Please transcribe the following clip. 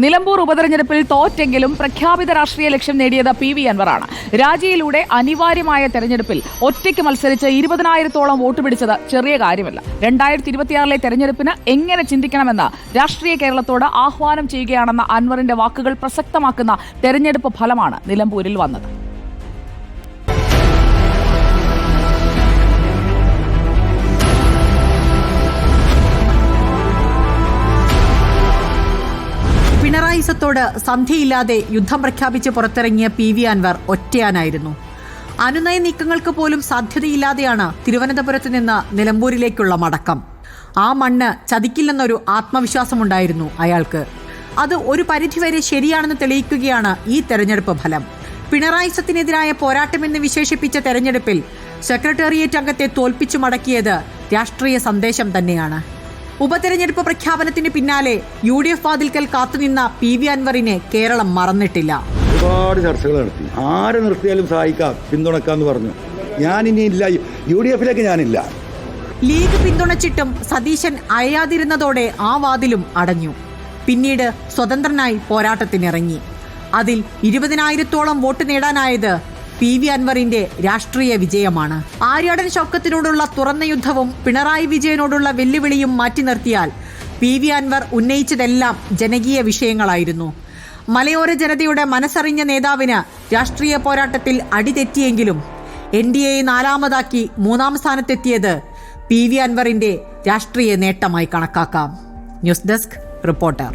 നിലമ്പൂർ ഉപതെരഞ്ഞെടുപ്പിൽ തോറ്റെങ്കിലും പ്രഖ്യാപിത രാഷ്ട്രീയ ലക്ഷ്യം നേടിയത് പി വി അൻവറാണ്. രാജിയിലൂടെ അനിവാര്യമായ തെരഞ്ഞെടുപ്പിൽ ഒറ്റയ്ക്ക് മത്സരിച്ച് ഇരുപതിനായിരത്തോളം വോട്ട് പിടിച്ചത് ചെറിയ കാര്യമല്ല. രണ്ടായിരത്തി ഇരുപത്തിയാറിലെ തെരഞ്ഞെടുപ്പിന് എങ്ങനെ ചിന്തിക്കണമെന്ന് രാഷ്ട്രീയ കേരളത്തോട് ആഹ്വാനം ചെയ്യുകയാണെന്ന അൻവറിന്റെ വാക്കുകൾ പ്രസക്തമാക്കുന്ന തെരഞ്ഞെടുപ്പ് ഫലമാണ് നിലമ്പൂരിൽ വന്നത്. പിണറായിസത്തോട് സന്ധിയില്ലാതെ യുദ്ധം പ്രഖ്യാപിച്ച് പുറത്തിറങ്ങിയ പി വി അൻവർ ഒറ്റയാനായിരുന്നു. അനുനയ നീക്കങ്ങൾക്ക് പോലും സാധ്യതയില്ലാതെയാണ് തിരുവനന്തപുരത്ത് നിന്ന് നിലമ്പൂരിലേക്കുള്ള മടക്കം. ആ മണ്ണ് ചതിക്കില്ലെന്നൊരു ആത്മവിശ്വാസമുണ്ടായിരുന്നു അയാൾക്ക്. അത് ഒരു പരിധിവരെ ശരിയാണെന്ന് തെളിയിക്കുകയാണ് ഈ തെരഞ്ഞെടുപ്പ് ഫലം. പിണറായിസത്തിനെതിരായ പോരാട്ടമെന്ന് വിശേഷിപ്പിച്ച തെരഞ്ഞെടുപ്പിൽ സെക്രട്ടേറിയറ്റ് അംഗത്തെ തോൽപ്പിച്ചു മടക്കിയത് രാഷ്ട്രീയ സന്ദേശം തന്നെയാണ്. ഉപതെരഞ്ഞെടുപ്പ് പ്രഖ്യാപനത്തിന് പിന്നാലെ യു ഡി എഫ് വാതിൽക്കൽ കാത്തുനിന്ന പി വി അൻവറിനെ കേരളം മറന്നിട്ടില്ല. ഒരുപാട് ചർച്ചകൾ നടത്തി. ആരെ നിർത്തിയാലും സഹായിക്കാം പിന്തുണക്കാന്ന് പറഞ്ഞു. ഞാൻ ഇനി ഇല്ല. യു ഡി എഫിലേക്ക് ഞാനില്ല. ലീഗ് പിന്തുണച്ചിട്ടും സതീശൻ അയയാതിരുന്നതോടെ ആ വാതിലും അടഞ്ഞു. പിന്നീട് സ്വതന്ത്രനായി പോരാട്ടത്തിനിറങ്ങി. അതിൽ ഇരുപതിനായിരത്തോളം വോട്ട് നേടാനായത് പി വി അൻവറിന്റെ രാഷ്ട്രീയ വിജയമാണ്. ആര്യാടൻ ശൗക്കത്തിനോടുള്ള തുറന്ന യുദ്ധവും പിണറായി വിജയനോടുള്ള വെല്ലുവിളിയും മാറ്റി നിർത്തിയാൽ പി വി അൻവർ ഉന്നയിച്ചതെല്ലാം ജനകീയ വിഷയങ്ങളായിരുന്നു. മലയോര ജനതയുടെ മനസ്സറിഞ്ഞ നേതാവിന് രാഷ്ട്രീയ പോരാട്ടത്തിൽ അടിതെറ്റിയെങ്കിലും എൻ ഡി എയെ നാലാമതാക്കി മൂന്നാം സ്ഥാനത്തെത്തിയത് പി വി അൻവറിന്റെ രാഷ്ട്രീയ നേട്ടമായി കണക്കാക്കാം. News desk reporter.